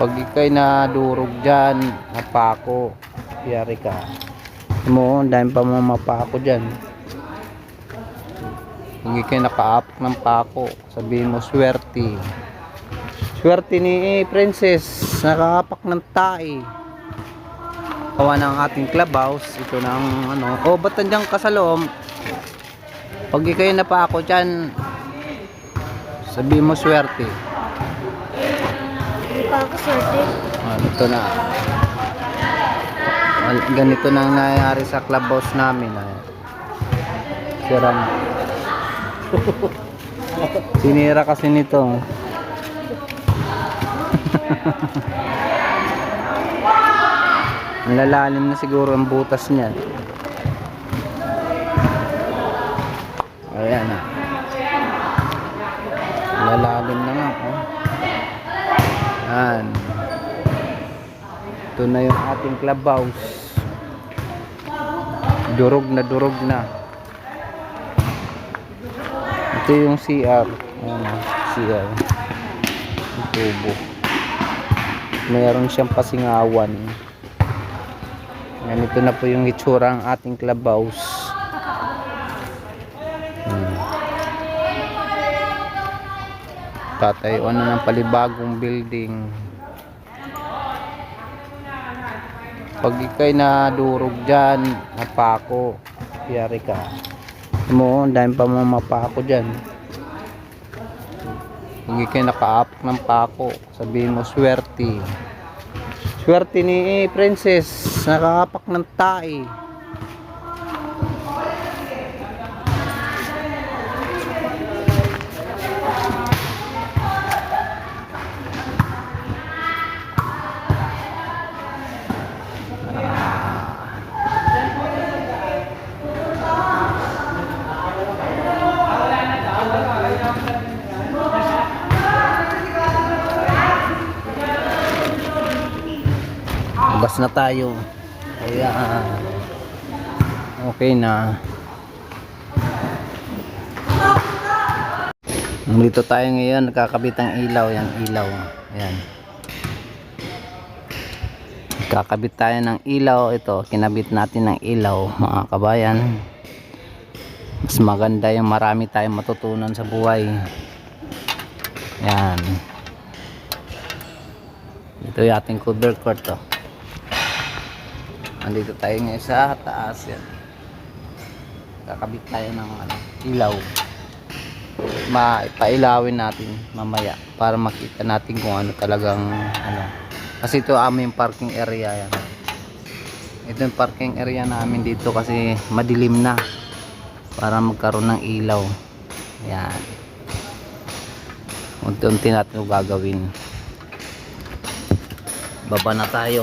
Pag ikay nadurog dyan, napako, yari ka. Mo, ang dami pa mga mapako dyan. Pag ikay nakaapak ng pako, sabihin mo, swerte. Swerte ni Princess, nakaapak ng tae. Kawa ng ating clubhouse, ito ng ano, oh, ba't nandiyan ka sa loob? Pag ikay napako dyan, sabihin mo, swerte. Pa ako swerte. Ah, ito na. Ganito na ang nangyayari sa clubhouse namin. Ay. Sira na. Sinira kasi nito. ang lalalim na siguro ang butas niya. Ayan na. Ang lalalim na. Yan. Ito na yung ating clubhouse. Durog na durog na. Ito yung CR. Ayan o, CR. Tubo. Mayroon siyang pasingawan. Yan, ito na po yung itsura ng ating clubhouse. Hmm. Tatayuan na ng palibagong building. Pag ikay nadurog dyan, napako, yari ka. Mo, dami pa mga mapako dyan. Pag ikay nakaapak ng pako, sabihin mo, swerte. Swerte ni Princess, nakaapak ng tae. Labas na tayo. Ayan. Okay na. Dito tayo ngayon, nakakabit ang ilaw. Yan, ilaw. Ayan. Kakabit tayo ng ilaw. Ito, kinabit natin ng ilaw, mga kabayan. Mas maganda yung marami tayong matutunan sa buhay. Yan. Ito yung ating cover court to. Andito tayo ngayon sa taas yan. Kakabit tayo ng ano, ilaw. Maipailawin natin mamaya para makita natin kung ano talagang ano. Kasi ito aming parking area yan. Ito yung parking area namin dito kasi madilim na para magkaroon ng ilaw. Yan. Unti-unti natin gagawin. Baba na tayo.